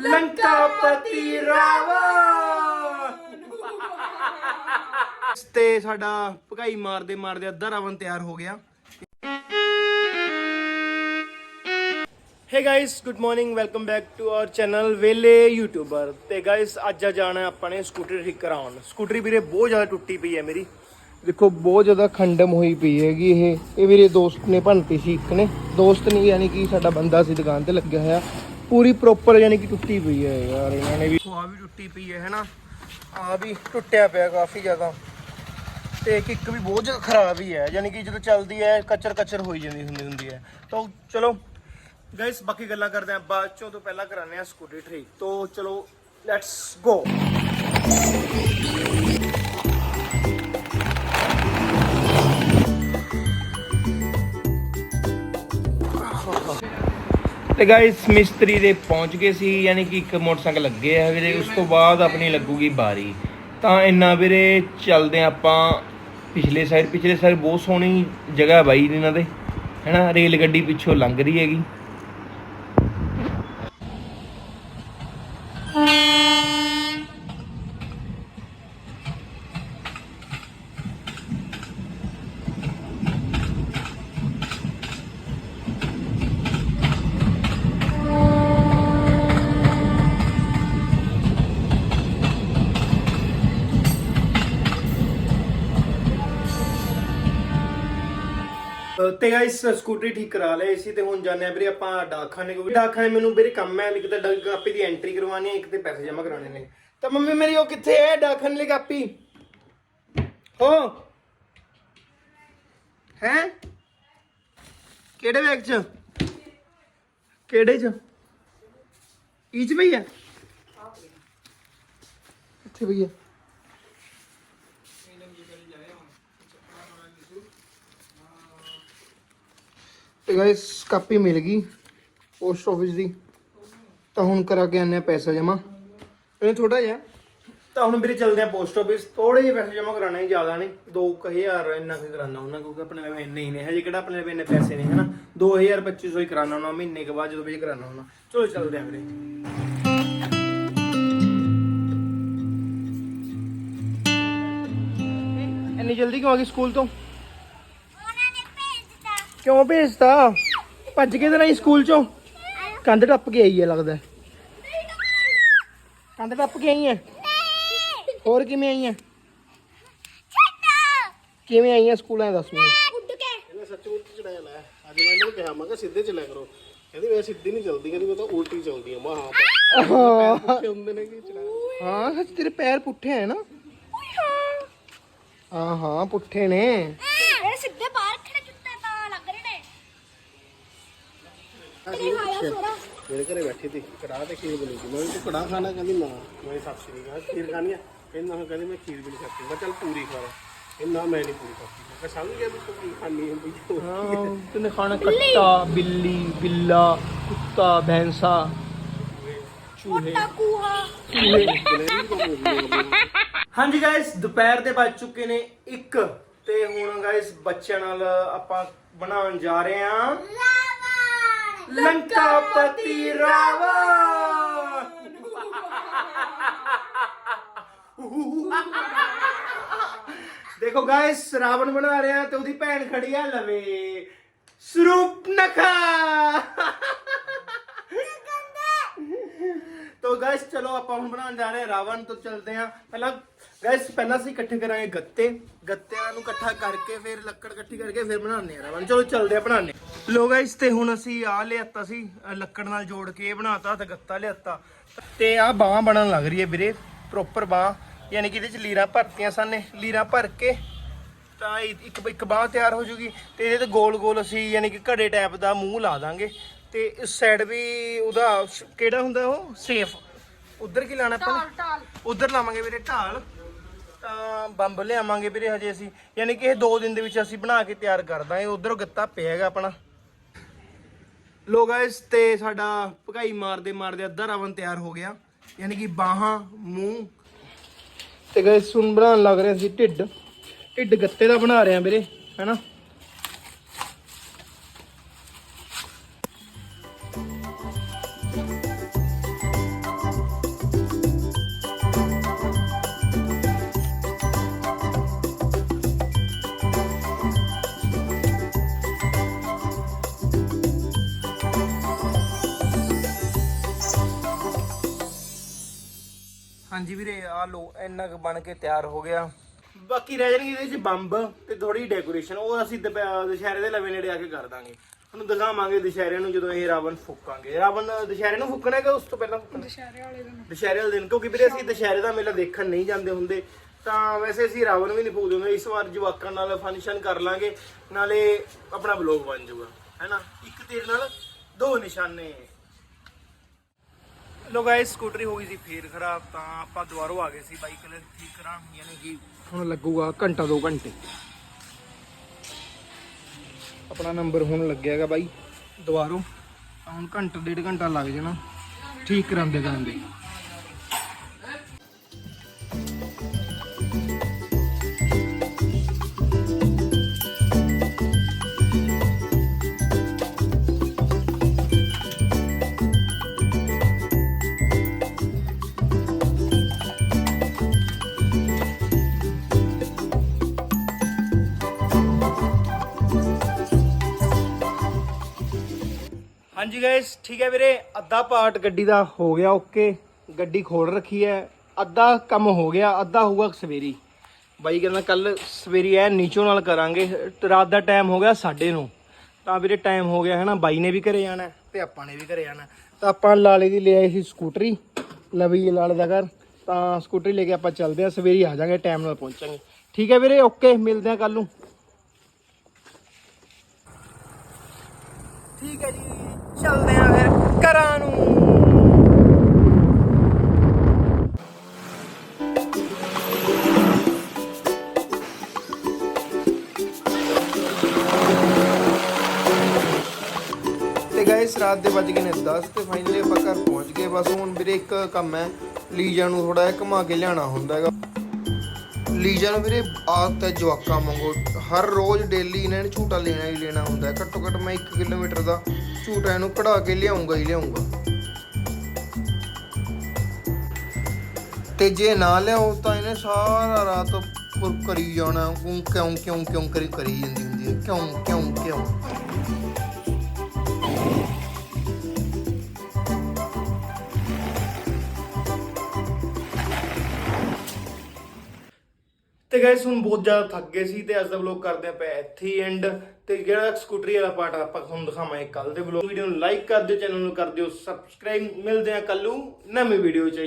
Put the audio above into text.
ਲੰਕਾਪਤੀ ਰਾਵਣ। ਤੇ ਸਾਡਾ ਭਗਾਈ ਮਾਰਦੇ ਮਾਰਦੇ ਅੱਧਾ ਰਾਵਣ ਤਿਆਰ ਹੋ ਗਿਆ। Hey guys good morning welcome back to our channel ਵੇਲੇ ਯੂਟਿਊਬਰ ਤੇ ਗਾਇਸ ਅੱਜ ਆ ਜਾਣਾ ਆਪਾਂ ਨੇ ਸਕੂਟਰ ਠੀਕ ਕਰਾਉਣ ਸਕੂਟਰੀ ਵੀਰੇ ਬਹੁਤ ਜ਼ਿਆਦਾ ਟੁੱਟੀ ਪਈ ਹੈ ਮੇਰੀ। ਦੇਖੋ ਬਹੁਤ ਜ਼ਿਆਦਾ ਖੰਡਮ ਹੋਈ ਪਈ ਹੈਗੀ ਇਹ। ਇਹ ਮੇਰੇ ਦੋਸਤ ਨੇ ਭੰਨਤੀ ਸੀ ਇੱਕ ਨੇ। ਦੋਸਤ ਨਹੀਂ ਯਾਨੀ ਕਿ ਸਾਡਾ ਬੰਦਾ ਸੀ ਦੁਕਾਨ ਤੇ ਲੱਗਿਆ ਹੋਇਆ। ਪੂਰੀ ਪ੍ਰੋਪਰ ਯਾਨੀ ਕਿ ਟੁੱਟੀ ਪਈ ਹੈ ਯਾਰ, ਇਹਨਾਂ ਨੇ ਵੀ। ਆ ਵੀ ਟੁੱਟੀ ਪਈ ਹੈ, ਹੈਨਾ? ਆ ਵੀ ਟੁੱਟਿਆ ਪਿਆ ਕਾਫੀ ਜ਼ਿਆਦਾ। ਤੇ ਕਿੱਕ ਵੀ ਬਹੁਤ ਜ਼ਿਆਦਾ ਖਰਾਬ ਹੀ ਹੈ, ਯਾਨੀ ਕਿ ਜਦੋਂ ਚੱਲਦੀ ਹੈ ਕਚਰ ਕਚਰ ਹੋਈ ਜਾਂਦੀ ਹੁੰਦੀ ਹੁੰਦੀ ਹੈ। ਤਾਂ ਚਲੋ ਗਾਇਸ ਬਾਕੀ ਗੱਲਾਂ ਕਰਦੇ ਆਂ ਬਾਅਦ ਚੋਂ ਤੋਂ ਪਹਿਲਾਂ ਕਰਾਉਂਦੇ ਆ ਸਕੂਟੀ ਠੀਕ ਤੋਂ ਚਲੋ ਲੈਟਸ ਗੋ ਤੇ ਗਾਇਸ ਮਿਸਤਰੀ ਦੇ ਪਹੁੰਚ ਗਏ ਸੀ, ਯਾਨੀ ਕਿ ਇੱਕ ਮੋਟਰਸਾਈਕਲ ਲੱਗੇ ਆ ਵੀਰੇ, ਉਸ ਤੋਂ ਬਾਅਦ ਆਪਣੀ ਲੱਗੂਗੀ ਬਾਰੀ। ਤਾਂ ਇੰਨਾ ਵੀਰੇ, ਚੱਲਦੇ ਆਂ ਆਪਾਂ ਪਿਛਲੇ ਸਾਈਡ ਪਿਛਲੇ ਸਾਈਡ ਬਹੁਤ ਸੋਹਣੀ ਜਗ੍ਹਾ ਬਾਈ ਇਹਨਾਂ ਦੇ, ਹੈਨਾ? ਰੇਲ ਗੱਡੀ ਪਿੱਛੋਂ ਲੰਘ ਰਹੀ ਹੈਗੀ। ਤੇ ਗਾਇਸ ਸਕੂਟਰੀ ਠੀਕ ਕਰਾ ਲਏ ਸੀ ਤੇ, ਹੁਣ ਜਾਂਦੇ ਵੀਰੇ ਆਪਾਂ ਡਾਕਖਾਨੇ ਕੋਲ। ਡਾਕਖਾਨੇ ਮੈਨੂੰ ਵੀਰੇ ਕੰਮ ਹੈ, ਇੱਕ ਡਾਕ ਕਾਪੀ ਦੀ ਐਂਟਰੀ ਕਰਵਾਉਣੀ ਹੈ, ਇੱਕ ਤੇ ਪੈਸੇ ਜਮ੍ਹਾਂ ਕਰਾਉਣੇ ਨੇ। ਤਾਂ ਮੰਮੀ ਮੇਰੀ ਉਹ ਕਿੱਥੇ ਹੈ ਡਾਕਖਾਨੇ ਲਈ ਕਾਪੀ? ਹੋ? ਹੈ? ਕਿਹੜੇ ਬੈਗ 'ਚ? ਕਿਹੜੇ 'ਚ? ਇਹ 'ਚ ਭਈਆ ਕਿੱਥੇ ਭਈਆ ਤੇ ਗਾਇਸ ਕਾਪੀ ਮਿਲ ਗਈ ਪੋਸਟ ਆਫਿਸ ਦੀ। ਤਾਂ ਹੁਣ ਕਰਾ ਕੇ ਆਨੇ ਆ ਪੈਸਾ ਜਮਾ ਇਹ ਥੋੜਾ ਜਿਹਾ। ਤਾਂ ਹੁਣ ਵੀਰੇ ਚੱਲਦੇ ਆ ਪੋਸਟ ਆਫਿਸ ਥੋੜੇ ਜਿਹੇ ਪੈਸੇ ਜਮਾ ਕਰਾਣੇ ਜ਼ਿਆਦਾ ਨਹੀਂ। 2000 ਇੰਨਾ ਕੁ ਕਰਾਣਾ ਉਹਨਾਂ ਕਿਉਂਕਿ ਆਪਣੇ ਲਈ ਇੰਨੇ ਹੀ ਨੇ। ਹਜੇ ਕਿਹੜਾ ਆਪਣੇ ਲਈ ਇੰਨੇ ਪੈਸੇ ਨੇ ਹਨਾ? 2000 2500 ਹੀ ਕਰਾਣਾ ਉਹਨਾਂ ਮਹੀਨੇ ਕੇ ਬਾਅਦ ਜਦੋਂ ਵੀ ਕਰਾਣਾ ਉਹਨਾਂ ਚਲੋ ਚੱਲਦੇ ਆ ਵੀਰੇ। ਇੰਨੀ ਜਲਦੀ ਕਿਉਂ ਆ ਗਈ ਸਕੂਲ ਤੋਂ? ਉਹਨਾਂ ਨੇ ਭੇਜਤਾ ਕਿਉਂ ਭੇਜਤਾ? ਭੱਜ ਕੇ ਤੇ ਨਹੀਂ ਸਕੂਲ ਚੋਂ? ਕੰਧ ਟੱਪ ਕੇ ਆਈ ਹੈ ਲੱਗਦਾ ਕੰਧ ਟੱਪ ਕੇ ਆਈ ਹੈ? ਹੋਰ ਕਿਵੇਂ ਆਈ ਹੈ? ਕਿਵੇਂ ਆਈ ਹੈ ਸਕੂਲ ਦੱਸ ਮੈਨੂੰ। ਉੱਡ ਕੇ ਇਹਨੇ ਸੱਚ ਉਲਟੀ ਚੜਾਇਆ ਲੈ। ਅੱਜ ਮੈਂ ਇਹਨੂੰ ਕਿਹਾ ਮੈਂ ਕਿ ਸਿੱਧੇ ਚਲਿਆ ਕਰੋ। ਕਹਿੰਦੀ ਮੈਂ ਸਿੱਧੀ ਨਹੀਂ ਚੱਲਦੀ ਕਹਿੰਦੀ ਮੈਂ ਤਾਂ ਉਲਟੀ ਚੱਲਦੀ ਆ। ਮੈਂ ਹਾਂ ਹਾਂ। ਪੁੱਠੇ ਹੁੰਦੇ ਨੇ ਕਿ ਚੜਾਇਆ ਹਾਂ ਸੱਚ ਤੇਰੇ ਪੈਰ ਪੁੱਠੇ ਹੈ ਨਾ? ਹਾਂ ਹਾਂ ਪੁੱਠੇ ਨੇ। ਖਾਇਆ ਸਾਰਾ ਮੇਰੇ ਘਰੇ ਬੈਠੀ ਸੀ ਕੜਾਹ ਤੇ ਖੀਰ ਬਣੀ ਸੀ। ਮੈਂ ਕਿਹਾ ਤੂੰ ਕੜਾਹ ਖਾਣਾ? ਕਹਿੰਦੀ ਨਾ। ਮੈਂ ਸੱਚ ਨਹੀਂ ਕਹਾ ਖੀਰ ਖਾਣੀ ਆ? ਕਹਿੰਦਾ ਹਾਂ ਕਹਿੰਦੀ ਮੈਂ ਖੀਰ ਵੀ ਨਹੀਂ ਖਾਤੀ ਮੈਂ ਕਿਹਾ ਚੱਲ ਪੂਰੀ ਖਾ ਲਾ। ਕਹਿੰਦਾ ਮੈਂ ਨਹੀਂ ਪੂਰੀ ਖਾਤੀ ਮੈਂ ਕਿਹਾ ਸਮਝ ਗਿਆ ਵੀ ਤੂੰ ਕੀ ਖਾਣੀ ਹੁੰਦੀ ਹਾਂ ਤੈਨੇ ਖਾਣਾ ਕੱਟਾ ਬਿੱਲੀ ਬਿੱਲਾ ਕੁੱਤਾ ਭੈਂਸਾ ਚੂਹੇ। ਹਾਂਜੀ ਗਾਇਸ ਦੁਪਹਿਰ ਦੇ ਵੱਜ ਚੁੱਕੇ ਨੇ 1 ਤੇ ਹੁਣ ਗਾਇਸ ਬੱਚਿਆਂ ਨਾਲ ਆਪਾਂ ਬਣਾਉਣ ਜਾ ਰਹੇ ਹਾਂ। ਰਾਵਣ ਲੰਕਾਪਤੀ ਰਾਵਣ ਦੇਖੋ ਗਾਇਸ ਰਾਵਣ ਬਣਾ ਰਿਹਾ ਤੇ ਉਹਦੀ ਭੈਣ ਖੜੀ ਆ ਲਵੇ। ਸਰੂਪਨਖਾ ਤੋ ਗਾਇਸ ਚਲੋ ਆਪਾਂ ਹੁਣ ਬਣਾਉਣ ਜਾ ਰਹੇ ਹਾਂ ਰਾਵਣ ਤੋਂ ਚਲਦੇ ਹਾਂ। ਪਹਿਲਾਂ ਗਾਇਸ ਪਹਿਲਾਂ ਅਸੀਂ ਇਕੱਠੇ ਕਰਾਂਗੇ ਗੱਤੇ। ਗੱਤਿਆਂ ਨੂੰ ਇਕੱਠਾ ਕਰਕੇ ਫਿਰ ਲੱਕੜ ਇਕੱਠੀ ਕਰਕੇ ਫਿਰ ਬਣਾਉਂਦੇ ਹਾਂ ਰਾਵਣ। ਚਲੋ ਚਲਦੇ ਆ ਬਣਾਉਂਦੇ ਹਾਂ। ਲੋ ਗਾਇਸ ਤੇ ਹੁਣ ਅਸੀਂ ਆ ਲਿਆਤਾ ਸੀ, ਅਹ ਲੱਕੜ ਨਾਲ ਜੋੜ ਕੇ ਇਹ ਬਣਾਤਾ ਤੇ ਗੱਤਾ ਲਿਆਤਾ। ਤੇ ਆ ਬਾਹ ਬਣਨ ਲੱਗ ਰਹੀ ਹੈ ਵੀਰੇ ਪ੍ਰੋਪਰ ਬਾਹ। ਯਾਨੀ ਕਿ ਇਹਦੇ ਚ ਲੀਰਾਂ ਭਰਤੀਆਂ ਸਨ ਲੀਰਾਂ ਭਰ ਕੇ ਤਾਂ ਇਹ ਇੱਕ ਇੱਕ ਬਾਹ ਤਿਆਰ ਹੋ ਜੂਗੀ। ਤੇ ਇਹਦੇ ਤੇ ਗੋਲ ਗੋਲ ਅਸੀਂ ਯਾਨੀ ਕਿ ਘੜੇ ਟਾਈਪ ਦਾ ਮੂੰਹ ਲਾ ਦਾਂਗੇ। ਤੇ ਇਸ ਸਾਈਡ ਵੀ ਉਹਦਾ ਸ਼- ਕਿਹੜਾ ਹੁੰਦਾ ਉਹ? ਸੇਫ। ਉਧਰ ਕੀ ਲਾਣਾ ਆਪਾਂ ਨੇ? ਢਾਲ ਉਧਰ ਲਾਵਾਂਗੇ ਵੀਰੇ ਢਾਲ। ਤਾਂ ਬੰਬ ਲਿਆਵਾਂਗੇ ਵੀਰੇ ਹਜੇ ਅਸੀਂ। ਯਾਨੀ ਕਿ ਇਹ 2 ਦਿਨ ਦੇ ਵਿੱਚ ਅਸੀਂ ਬਣਾ ਕੇ ਤਿਆਰ ਕਰ ਦਾਂਗੇ। ਉਧਰੋਂ ਗੱਤਾ ਪਿਆ ਹੈਗਾ ਆਪਣਾ। ਲੋ ਗਾਇਸ ਤੇ ਸਾਡਾ ਭਗਾਈ ਮਾਰਦੇ ਮਾਰਦੇ ਅੱਧਾ ਰਾਵਣ ਤਿਆਰ ਹੋ ਗਿਆ। ਯਾਨੀ ਕਿ ਬਾਹਾਂ ਮੂੰਹ। ਤੇ ਗਾਇਸ ਹੁਣ ਬਣਾਉਣ ਲੱਗ ਰਹੇ ਸੀ ਢਿੱਡ। ਢਿੱਡ ਗੱਤੇ ਦਾ ਬਣਾ ਰਹੇ ਆ ਵੀਰੇ ਹੈਨਾ ਹਾਂਜੀ ਵੀਰੇ ਆ ਲੋ ਇੰਨਾ ਕੁ ਬਣ ਕੇ ਤਿਆਰ ਹੋ ਗਿਆ। ਬਾਕੀ ਰਹਿ ਜਾਣਗੇ ਇਹਦੇ ਵਿੱਚ ਬੰਬ ਤੇ ਥੋੜੀ ਡੈਕੋਰੇਸ਼ਨ ਉਹ ਅਸੀਂ ਦੁਸ਼ਹਿਰੇ ਦੇ ਲਵੇ ਨੇੜੇ ਆ ਕੇ ਕਰ ਦਾਂਗੇ। ਤੁਹਾਨੂੰ ਦਿਖਾਵਾਂਗੇ ਦੁਸ਼ਹਿਰੇ ਨੂੰ ਜਦੋਂ ਇਹ ਰਾਵਣ ਫੂਕਾਂਗੇ। ਰਾਵਣ ਦੁਸ਼ਹਿਰੇ ਨੂੰ ਫੂਕਣਾ ਹੈ ਕਿ ਉਸ ਤੋਂ ਪਹਿਲਾਂ ਫੂਕਣਾ? ਦੁਸ਼ਹਿਰੇ ਵਾਲੇ ਦਿਨ। ਦੁਸ਼ਹਿਰੇ ਵਾਲੇ ਦਿਨ ਕਿਉਂਕਿ ਵੀਰੇ ਅਸੀਂ ਦੁਸ਼ਹਿਰੇ ਦਾ ਮੇਲਾ ਦੇਖਣ ਨਹੀਂ ਜਾਂਦੇ ਹੁੰਦੇ। ਤਾਂ ਵੈਸੇ ਅਸੀਂ ਰਾਵਣ ਵੀ ਨਹੀਂ ਫੂਕਦੇ ਹੁੰਦੇ। ਇਸ ਵਾਰ ਜਵਾਕਾਂ ਨਾਲ ਫੰਕਸ਼ਨ ਕਰ ਲਾਂਗੇ। ਨਾਲੇ ਆਪਣਾ ਬਲੌਗ ਬਣ ਜਾਊਗਾ। ਹੈਨਾ ਇੱਕ ਤੀਰ ਨਾਲ ਦੋ ਨਿਸ਼ਾਨੇ। ਲੋ ਗਾਇਸ ਸਕੂਟਰੀ ਹੋ ਗਈ ਸੀ, ਫੇਰ ਖਰਾਬ, ਤਾਂ ਆਪਾਂ ਦੁਬਾਰਾ ਆ ਗਏ ਸੀ ਬਾਈਕ ਕਲਰ ਠੀਕ ਕਰਾਉਣ ਯਾਨੀ ਕਿ ਹੁਣ ਲੱਗੂਗਾ ਘੰਟਾ 2 ਘੰਟੇ। ਆਪਣਾ ਨੰਬਰ ਹੁਣ ਲੱਗਿਆਗਾ ਬਾਈ, ਦੁਬਾਰਾ। ਤਾਂ ਹੁਣ ਘੰਟਾ, ਡੇਢ ਘੰਟਾ ਲੱਗ ਜਾਣਾ। ਠੀਕ ਕਰਾਉਂਦੇ ਕਰਾਉਂਦੇ। ਹਾਂਜੀ ਗਾਇਸ ਠੀਕ ਹੈ ਵੀਰੇ, ਅੱਧਾ ਪਾਰਟ ਗੱਡੀ ਦਾ ਹੋ ਗਿਆ ਓਕੇ ਗੱਡੀ ਖੋਲ ਰੱਖੀ ਹੈ, ਅੱਧਾ ਕੰਮ ਹੋ ਗਿਆ, ਅੱਧਾ ਹੋਊਗਾ ਸਵੇਰੀ। ਬਾਈ ਕਹਿੰਦਾ ਕੱਲ ਸਵੇਰੀ ਐ, ਨੀਚੋਂ ਨਾਲ ਕਰਾਂਗੇ, ਰਾਤ ਦਾ ਟਾਈਮ ਹੋ ਗਿਆ 9:30 ਤਾਂ ਵੀਰੇ ਟਾਈਮ ਹੋ ਗਿਆ ਹੈ ਨਾ, ਬਾਈ ਨੇ ਵੀ ਘਰੇ ਜਾਣਾ ਹੈ ਤੇ ਆਪਾਂ ਨੇ ਵੀ ਘਰੇ ਜਾਣਾ ਤਾਂ ਆਪਾਂ ਲਾਲੇ ਦੀ ਲੈ ਆਏ ਸੀ ਸਕੂਟਰੀ, ਲਵੀ ਲਾਲੇ ਦਾ ਘਰ। ਤਾਂ ਸਕੂਟਰੀ ਲੈ ਕੇ ਆਪਾਂ ਚੱਲਦੇ ਆ ਸਵੇਰੀ ਆ ਜਾਾਂਗੇ ਟਾਈਮ ਨਾਲ ਪਹੁੰਚਾਂਗੇ। ਠੀਕ ਹੈ ਵੀਰੇ ਓਕੇ ਮਿਲਦੇ ਆ ਕੱਲ ਨੂੰ। ਠੀਕ ਹੈ ਜੀ। ਚੱਲਦੇ ਆ ਫਿਰ ਘਰਾਂ ਨੂੰ। ਗਾਇਸ ਰਾਤ ਦੇ ਵੱਜ ਗਏ ਨੇ 10 ਤੇ ਫਾਈਨਲੀ ਆਪਾਂ ਘਰ ਪਹੁੰਚ ਗਏ। ਬਸ ਹੁਣ ਵੀਰੇ ਇੱਕ ਕੰਮ ਹੈ, ਲੀਜਾ ਨੂੰ ਥੋੜਾ ਜਿਹਾ ਘੁਮਾ ਕੇ ਲਿਆਣਾ ਹੁੰਦਾ ਹੈਗਾ। ਲੀਜਾ ਨੂੰ ਵੀਰੇ ਆਦਤ ਹੈ ਜਵਾਕਾਂ ਵਾਂਗੂ ਹਰ ਰੋਜ਼ ਡੇਲੀ ਇਹਨਾਂ ਨੇ ਝੂਟਾ ਲੈਣਾ ਹੀ ਲੈਣਾ ਹੁੰਦਾ ਘੱਟੋ ਘੱਟ ਮੈਂ 1 ਕਿਲੋਮੀਟਰ ਦਾ ਝੂਟਾ ਇਹਨੂੰ ਕਢਾ ਕੇ ਲਿਆਉਂਗਾ ਹੀ ਲਿਆਉਂਗਾ। ਤੇ ਜੇ ਨਾ ਲਿਆਓ ਤਾਂ ਇਹਨੇ ਸਾਰਾ ਰਾਤ ਪੁਰ ਕਰੀ ਜਾਣਾ। ਕਿਉਂ ਕਿਉਂ ਕਿਉਂ ਕਿਉਂ ਕਰੀ ਕਰੀ ਜਾਂਦੀ ਹੁੰਦੀ ਹੈ? ਕਿਉਂ ਕਿਉਂ ਕਿਉਂ? ਤੇ ਗਾਇਸ ਹੁਣ ਬਹੁਤ ਜ਼ਿਆਦਾ ਥੱਕ ਗਏ ਸੀ ਤੇ ਅੱਜ ਦਾ ਵਲੌਗ ਕਰਦੇ ਆਪਾਂ ਇੱਥੇ ਐਂਡ ਤੇ ਜਿਹੜਾ ਸਕੂਟਰੀ ਵਾਲਾ ਪਾਰਟ ਆਪਾਂ ਤੁਹਾਨੂੰ ਦਿਖਾਵਾਂਗੇ ਕੱਲ ਦੇ ਵਲੌਗ ਵੀਡੀਓ ਨੂੰ ਲਾਈਕ ਕਰ ਦਿਓ ਚੈਨਲ ਨੂੰ ਕਰ ਦਿਓ ਸਬਸਕ੍ਰਾਈਬ ਮਿਲਦੇ ਆ ਕੱਲੂ ਨਵੀਂ ਵੀਡੀਓ ਚ।